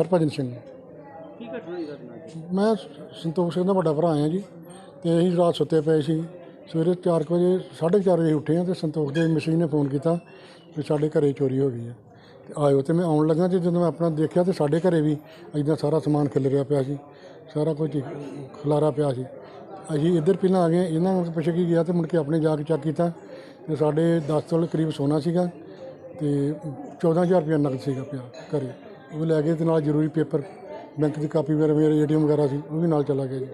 ਹਰਭਜਨ ਸਿੰਘ। ਕੀ ਘਟਨਾ ਹੋਈ ਤੁਹਾਡੇ ਨਾਲ? ਮੈਂ ਸੰਤੋਖ ਸਿੰਘ ਦਾ ਵੱਡਾ ਭਰਾ ਆ ਜੀ ਤੇ ਅਸੀਂ ਰਾਤ ਸੁੱਤੇ ਪਏ ਸੀ। ਸਵੇਰੇ 4 ਵਜੇ 4:30 ਵਜੇ ਉੱਠੇ ਆ ਤੇ ਸੰਤੋਖ ਦੇ ਮਸ਼ੀਨ ਨੇ ਫੋਨ ਕੀਤਾ ਕਿ ਸਾਡੇ ਘਰੇ ਚੋਰੀ ਹੋ ਗਈ ਹੈ। ਤੇ ਆਇਓ ਤੇ ਮੈਂ ਆਉਣ ਲੱਗਾ ਤੇ ਜਦੋਂ ਮੈਂ ਆਪਣਾ ਦੇਖਿਆ ਤੇ ਸਾਡੇ ਘਰੇ ਵੀ ਇਦਾਂ ਸਾਰਾ ਸਮਾਨ ਖਿਲ ਰਿਹਾ ਪਿਆ ਸੀ। ਸਾਰਾ ਕੁਝ ਖਲਾਰਾ ਪਿਆ ਸੀ। ਅਸੀਂ ਇੱਧਰ ਪਹਿਲਾਂ ਆ ਗਏ ਇਹਨਾਂ ਨੂੰ ਪੁੱਛ ਕੇ ਗਿਆ ਤੇ ਮੁੜ ਕੇ ਆਪਣੇ ਜਾ ਕੇ ਚੈੱਕ ਕੀਤਾ ਤੇ ਸਾਡੇ 10 ਤੋਲੇ ਕਰੀਬ ਸੋਨਾ ਸੀਗਾ ਤੇ 14000 ਰੁਪਏ ਨਕਦ ਸੀਗਾ ਪਿਆ ਘਰੇ। ਉਹ ਲੈ ਗਏ ਤੇ ਨਾਲ ਜ਼ਰੂਰੀ ਪੇਪਰ ਬੈਂਕ ਦੀ ਕਾਪੀ ਵਗੈਰਾ ਮੇਰੇ ਏਟੀਐਮ ਵਗੈਰਾ ਸੀ ਉਹ ਵੀ ਨਾਲ ਚਲਾ ਗਿਆ ਜੀ।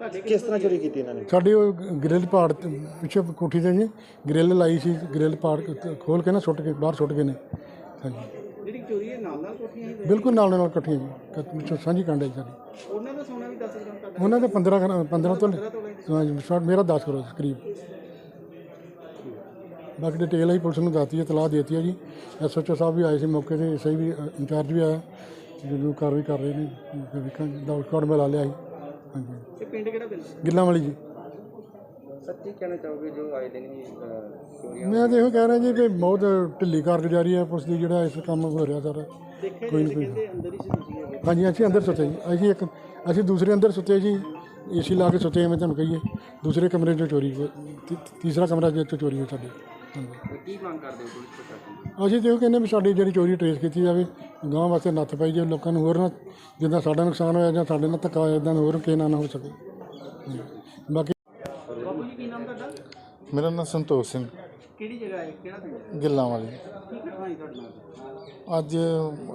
ਹਾਂਜੀ। ਕਿਸ ਤਰ੍ਹਾਂ ਚੋਰੀ ਕੀਤੀ ਇਹਨਾਂ ਨੇ? ਸਾਡੀ ਉਹ ਗ੍ਰਿਲ ਪਾੜ ਤੇ ਪਿੱਛੇ ਕੋਠੀ ਤੇ ਜੀ ਗ੍ਰਿਲ ਲਾਈ ਸੀ ਗ੍ਰਿਲ ਪਾੜ ਕੇ ਖੋਲ ਕੇ ਨਾ ਸੁੱਟ ਕੇ ਬਾਹਰ ਸੁੱਟ ਗਏ ਨੇ। ਹਾਂਜੀ। ਜਿਹੜੀ ਚੋਰੀ ਹੈ ਨਾਲ ਨਾਲ ਕੋਠੀਆਂ ਹੀ ਬਿਲਕੁਲ ਨਾਲ ਦੇ ਨਾਲ ਇਕੱਠੀਆਂ ਜੀ ਕ- ਵਿੱਚੋਂ ਸਾਂਝੀ ਕਾਂਡੇ ਸਾਡੀ। ਉਹਨਾਂ ਦਾ ਸੋਨਾ ਵੀ 10 ਗ੍ਰਾਮ ਤੁਹਾਡਾ ਉਹਨਾਂ ਦੇ 15 ਗ੍ਰਾਮ- 15 ਤੋਂ ਹਾਂਜੀ ਸ਼ਾਰਟ ਮੇਰਾ 10 ਕਰੋੜ ਕਰੀਬ। ਬਾਕੀ ਡਿਟੇਲ ਹੀ ਪੁਲਿਸ ਨੂੰ ਦੱਸਤੀ ਹੈ ਤਲਾਹ ਦੇਤੀ ਹੈ ਜੀ। ਐਸਐਚਓ ਸਾਹਿਬ ਵੀ ਆਏ ਸੀ ਮੌਕੇ ਤੇ ਸਹੀ ਵੀ ਇੰਚਾਰਜ ਵੀ ਆਇਆ। ਜਦੋਂ ਕਾਰਵਾਈ ਕਰ ਰਹੇ ਨੇ ਵੇਖਾਂਗੇ। ਡਾਊਟ ਕਾਰਡ ਮਿਲਾ ਲਿਆ ਸੀ। ਹਾਂਜੀ। ਇਹ ਪਿੰਡ ਕਿਹੜਾ ਪਿੰਡ? ਗਿੱਲਾਂ ਵਾਲੀ ਜੀ ਸੱਚੀ ਕਹਿਣਾ ਚਾਹੋਗੇ ਜੋ ਆਏ ਦਿਨ ਹੀ ਚੋਰੀ ਮੈਂ ਤਾਂ ਇਹੋ ਕਹਿ ਰਿਹਾ ਜੀ ਕਿ ਬਹੁਤ ਢਿੱਲੀ ਕਾਰਗੁਜ਼ਾਰੀ ਹੈ ਪੁਲਿਸ ਦੀ ਜਿਹੜਾ ਇਸ ਕੰਮ ਹੋ ਰਿਹਾ ਸਾਰਾ। ਕੋਈ ਜੀ ਨਹੀਂ ਕਹਿੰਦੇ ਅੰਦਰ ਹੀ ਸੀ ਤੁਸੀਂ ਹੈਗੇ ਹਾਂਜੀ ਅਸੀਂ ਅੰਦਰ ਸੁੱਤੇ ਜੀ। ਅਸੀਂ ਇੱਕ ਅਸੀਂ ਦੂਸਰੇ ਅੰਦਰ ਸੁੱਤੇ ਜੀ। ਏਸੀ ਲਾ ਕੇ ਸੁੱਤੇ ਐਵੇਂ ਤੁਹਾਨੂੰ ਕਹੀਏ। ਦੂਸਰੇ ਕਮਰੇ 'ਚੋਂ ਚੋਰੀ ਤੀਸਰਾ ਕਮਰਾ 'ਚੋਂ ਚੋਰੀ ਹੋਈ ਸਾਡੀ। ਕੀ ਮੰਗ ਕਰਦੇ ਹੋ ਪੁਲਿਸ ਪ੍ਰਸ਼ਾਸਨ ਅਸੀਂ ਤੇ ਉਹ ਕਹਿੰਦੇ ਵੀ ਸਾਡੀ ਜਿਹੜੀ ਚੋਰੀ ਟਰੇਸ ਕੀਤੀ ਜਾਵੇ ਗਾਂ ਵਾਸਤੇ ਨੱਥ ਪਾਈ ਜਾਵੇ ਲੋਕਾਂ ਨੂੰ ਹੋਰ ਨਾ ਜਿੱਦਾਂ ਸਾਡਾ ਨੁਕਸਾਨ ਹੋਇਆ ਜਾਂ ਸਾਡੇ ਨਾਲ ਧੱਕਾ ਹੋਇਆ ਇਦਾਂ ਹੋਰ ਕਿਸੇ ਨਾਲ ਨਾ ਹੋ ਸਕੇ। ਹਾਂਜੀ। ਬਾਕੀ ਬਾਬੂ ਜੀ ਕੀ ਨਾਮ ਤੁਹਾਡਾ? ਮੇਰਾ ਨਾਮ ਸੰਤੋਖ ਸਿੰਘ। ਕਿਹੜੀ ਜਗ੍ਹਾ ਹੈ? ਕਿਹੜਾ ਪਿੰਡ ਹੈ? ਗਿੱਲਾਂ ਵਾਲੀ। ਕੀ ਘਟਨਾ ਹੋਈ ਤੁਹਾਡੇ ਨਾਲ? ਅੱਜ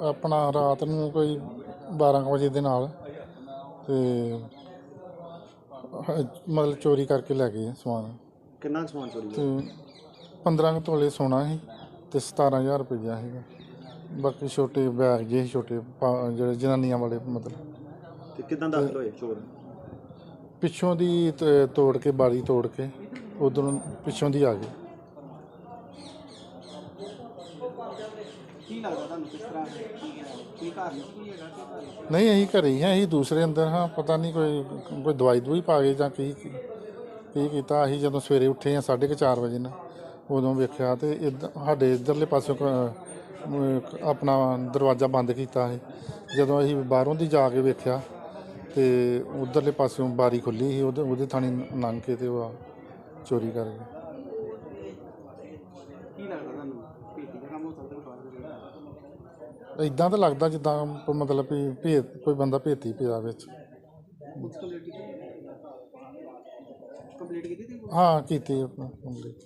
ਆਪਣਾ ਰਾਤ ਨੂੰ ਕੋਈ 12 ਕੁ ਵਜੇ ਦੇ ਨਾਲ ਤੇ ਮਤਲਬ ਚੋਰੀ ਕਰਕੇ ਲੈ ਗਏ ਸਮਾਨ। ਕਿੰਨਾ ਕੁ ਸਮਾਨ ਚੋਰੀ ਤੇ 15 ਕੁ ਤੋਲੇ ਸੋਨਾ ਸੀ ਤੇ 17000 ਰੁਪਈਆ ਸੀਗਾ। ਬਾਕੀ ਛੋਟੇ ਬੈਗ ਜਿਹੇ ਛੋਟੇ ਪਾ- ਜਿਹੜੇ ਜਨਾਨੀਆਂ ਵਾਲੇ ਮਤਲਬ। ਤੇ ਕਿਦਾਂ ਦਾਖਲ ਹੋਏ ਚੋਰ? ਪਿੱਛੋਂ ਦੀ ਤ- ਤੋੜ ਕੇ ਬਾਰੀ ਤੋੜ ਕੇ ਉਧਰੋਂ ਪਿੱਛੋਂ ਦੀ ਆ ਗਏ। ਕੀ ਲੱਗਦਾ ਤੁਹਾਨੂੰ ਕਿਸ ਤਰ੍ਹਾਂ? ਕੀ ਘਰ ਨਹੀਂ ਕੋਈ ਹੈਗਾ ਕਿ ਘਰ ਵਿੱਚ? ਨਹੀਂ ਅਸੀਂ ਘਰੇ ਹੀ ਹਾਂ ਅਸੀਂ ਦੂਸਰੇ ਅੰਦਰ ਹਾਂ ਪਤਾ ਨਹੀਂ ਕੋਈ ਕੋਈ ਦਵਾਈ ਦਵਾਈ ਪਾ ਗਏ ਜਾਂ ਕੀ ਕੀ ਕੀਤਾ। ਅਸੀਂ ਜਦੋਂ ਸਵੇਰੇ ਉੱਠੇ ਹਾਂ 4:30 ਵਜੇ ਨਾ ਉਦੋਂ ਵੇਖਿਆ ਤੇ ਇੱਧ- ਸਾਡੇ ਇਧਰਲੇ ਪਾਸੇ ਆਪਣਾ ਦਰਵਾਜ਼ਾ ਬੰਦ ਕੀਤਾ ਸੀ। ਜਦੋਂ ਅਸੀਂ ਬਾਹਰੋਂ ਦੀ ਜਾ ਕੇ ਵੇਖਿਆ ਤੇ ਉਧਰਲੇ ਪਾਸਿਓਂ ਬਾਰੀ ਖੁੱਲੀ ਸੀ ਉਹਦੇ ਉਹਦੇ ਥਾਣੀ ਲੰਘ ਕੇ ਤੇ ਉਹ ਚੋਰੀ ਕਰ ਗਏ। ਕੀ ਲੱਗਦਾ ਤੁਹਾਨੂੰ? ਭੇਤੀ ਦਾ ਕੰਮ ਹੋ ਸਕਦਾ ਬਾਹਰ ਦੇ ਇਦਾਂ ਤਾਂ ਲੱਗਦਾ ਜਿੱਦਾਂ ਕੋਈ ਮਤਲਬ ਵੀ ਭੇਤ ਕੋਈ ਬੰਦਾ ਭੇਤੀ ਪਿਆ ਵਿੱਚ। ਪੁਲਿਸ ਕੰਪਲੀਟ ਕੀਤੀ? ਕੰਪਲੀਟ ਕੀਤੀ ਤੁਸੀਂ ਹਾਂ ਕੀਤੀ ਆਪਣਾ ਕੰਪਲੀਟ।